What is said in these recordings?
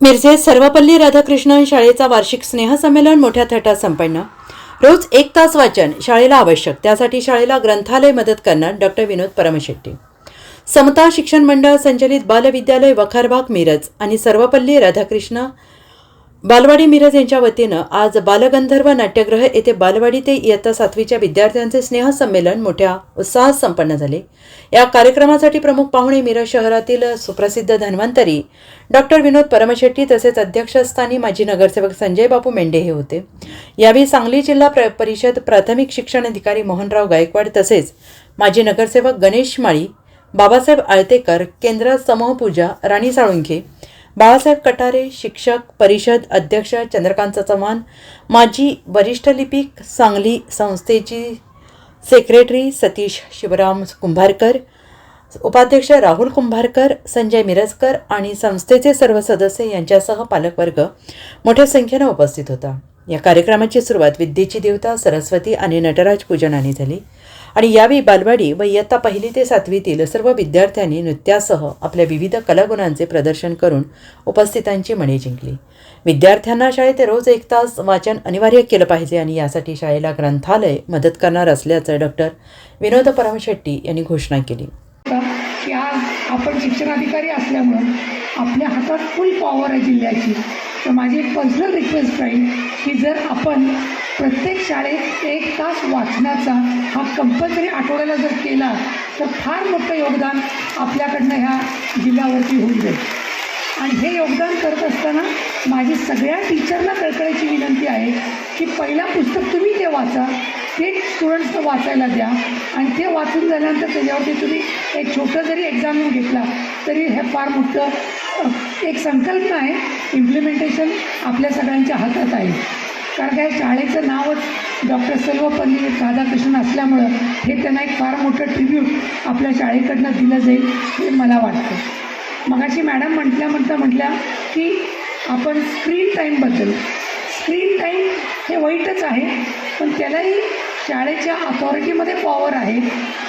मिरजे सर्वपल्ली राधाकृष्णन शाळेचा वार्षिक स्नेहसंमेलन मोठ्या थाटात संपन्न. रोज एक तास वाचन शाळेला आवश्यक. त्यासाठी शाळेला ग्रंथालय मदत करणार डॉक्टर विनोद परमशेट्टी. समता शिक्षण मंडळ संचलित बालविद्यालय वखारबाग मिरज आणि सर्वपल्ली राधाकृष्ण बालवाडी मिरज यांच्या वतीनं आज बालगंधर्व नाट्यगृह येथे बालवाडी ते इयत्ता सातवीच्या विद्यार्थ्यांचे स्नेहसंमेलन मोठ्या उत्साहात संपन्न झाले. या कार्यक्रमासाठी प्रमुख पाहुणे मिरज शहरातील सुप्रसिद्ध धन्वंतरी डॉक्टर विनोद परमशेट्टी तसेच अध्यक्षस्थानी माजी नगरसेवक संजय बापू मेंढे हे होते. यावेळी सांगली जिल्हा प्र परिषद प्राथमिक शिक्षण अधिकारी मोहनराव गायकवाड तसेच माजी नगरसेवक गणेश माळी बाबासाहेब आळतेकर केंद्र समूहपूजा राणी साळुंखे बाळासाहेब कटारे शिक्षक परिषद अध्यक्ष चंद्रकांत चव्हाण माजी वरिष्ठ लिपिक सांगली संस्थेची सेक्रेटरी सतीश शिवराम कुंभारकर उपाध्यक्ष राहुल कुंभारकर संजय मिरजकर आणि संस्थेचे सर्व सदस्य यांच्यासह पालकवर्ग मोठ्या संख्येनं उपस्थित होता. या कार्यक्रमाची सुरुवात विद्येची देवता सरस्वती आणि नटराज पूजनाने झाली. आणि यावेळी बालवाडी व इयत्ता पहिली ते सातवीतील सर्व विद्यार्थ्यांनी नृत्यासह आपल्या विविध कलागुणांचे प्रदर्शन करून उपस्थितांची मने जिंकली. विद्यार्थ्यांना शाळेत रोज एक तास वाचन अनिवार्य केलं पाहिजे आणि यासाठी शाळेला ग्रंथालय मदत करणार असल्याचं डॉक्टर विनोद परमशेट्टी यांनी घोषणा केली. आपण शिक्षणाधिकारी असल्यामुळं आपल्या हातात फुल पॉवर आहे जिल्ह्याची. तर माझी एक पर्सनल रिक्वेस्ट राहील की जर आपण प्रत्येक शाळेत एक तास वाचनाचा हा कंपल्सरी आठवड्याला जर केला तर फार मोठं योगदान आपल्याकडनं ह्या जिल्ह्यावरती होऊन जाईल. आणि हे योगदान करत असताना माझी सगळ्या टीचरला कळकळीची विनंती आहे की पहिला पुस्तक तुम्ही ते वाचा ते स्टुडंट्सना वाचायला द्या. आणि ते वाचून झाल्यानंतर त्याच्यावरती तुम्ही एक छोटं जरी एक्झाम घेतला तरी हे फार मोठं एक संकल्पना आहे. इम्प्लिमेंटेशन आपल्या सगळ्यांच्या हातात आहे. कारण काय? शाळेचं नावच डॉक्टर सर्वपल्ली राधाकृष्णन असल्यामुळं हे त्यांना एक फार मोठं ट्रिब्यूट आपल्या शाळेकडनं दिलं जाईल हे मला वाटतं. मगाशी मॅडम म्हटल्या म्हणता म्हटल्या की आपण स्क्रीन टाईमबद्दल स्क्रीन टाईम हे वाईटच आहे पण त्यालाही शाळेच्या अथॉरिटीमध्ये पॉवर आहे.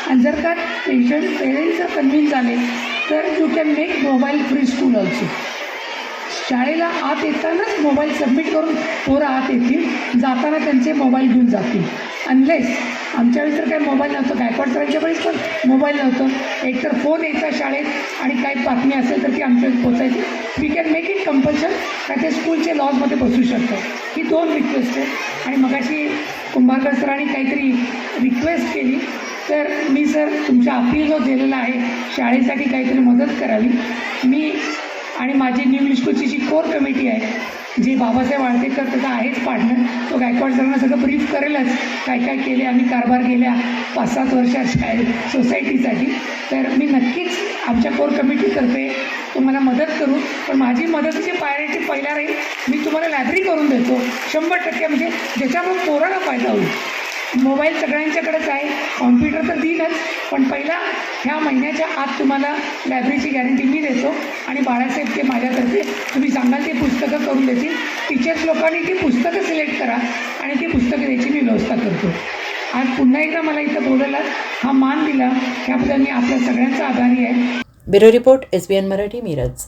आणि जर का पेशंट पेरेंट्स जर कन्व्हिन्स झाले तर you can make mobile free school also शाळेला आत येतानाच मोबाईल सबमिट करून पोरं आत येतील. जाताना त्यांचे मोबाईल घेऊन जातील. अनलेस आमच्या वेळेस तर काही मोबाईल नव्हतं. गायकवाड सरांच्या वेळेस पण मोबाईल नव्हतं. एकतर फोन यायचा शाळेत आणि काही बातमी असेल तर ती आमच्या पोचायची we can make it compulsion का ते स्कूलच्या लॉजमध्ये बसू शकतं. ही दोन रिक्वेस्ट आहेत. आणि मगाशी कुंभारकर सरांनी काहीतरी रिक्वेस्ट केली. तर मी सर तुमच्या अपील जो दिलेला आहे शाळेसाठी काहीतरी मदत करावी. मी आणि माझी न्यू इंग्लिश जी कोर कमिटी आहे जी बाबासाहेब आळतेकर त्याचा आहेच पार्टनर तो गायकवाड सरांना सगळं ब्रीफ करेलच काय काय केले आम्ही कारभार गेल्या पाच सात वर्षात शाळेत सोसायटीसाठी तर मी नक्कीच आमच्या कोर कमिटीतर्फे तुम्हाला मदत करू पण माझी मदतीची पायऱ्याची पहिला राहील मी तुम्हाला लायब्ररी करून देतो शंभर टक्के म्हणजे ज्याच्यामुळे कोराला फायदा होईल. मोबाईल सगळ्यांच्याकडेच आहे. कॉम्प्युटर तर देईलच पण पहिला ह्या महिन्याच्या आत तुम्हाला लायब्ररीची गॅरंटी मी देतो. आणि बाळासाहेब ते माझ्यातर्फे तुम्ही सांगाल ते पुस्तकं करून देतील. टीचर्स लोकांनी ती पुस्तकं सिलेक्ट करा आणि ती पुस्तकं द्यायची मी व्यवस्था करतो. आज पुन्हा एकदा मला इथं बोलायला हा मान दिला. त्याबद्दल मी आपल्या सगळ्यांचा आभारी आहे. Bureau report S B N Marathi Miraj.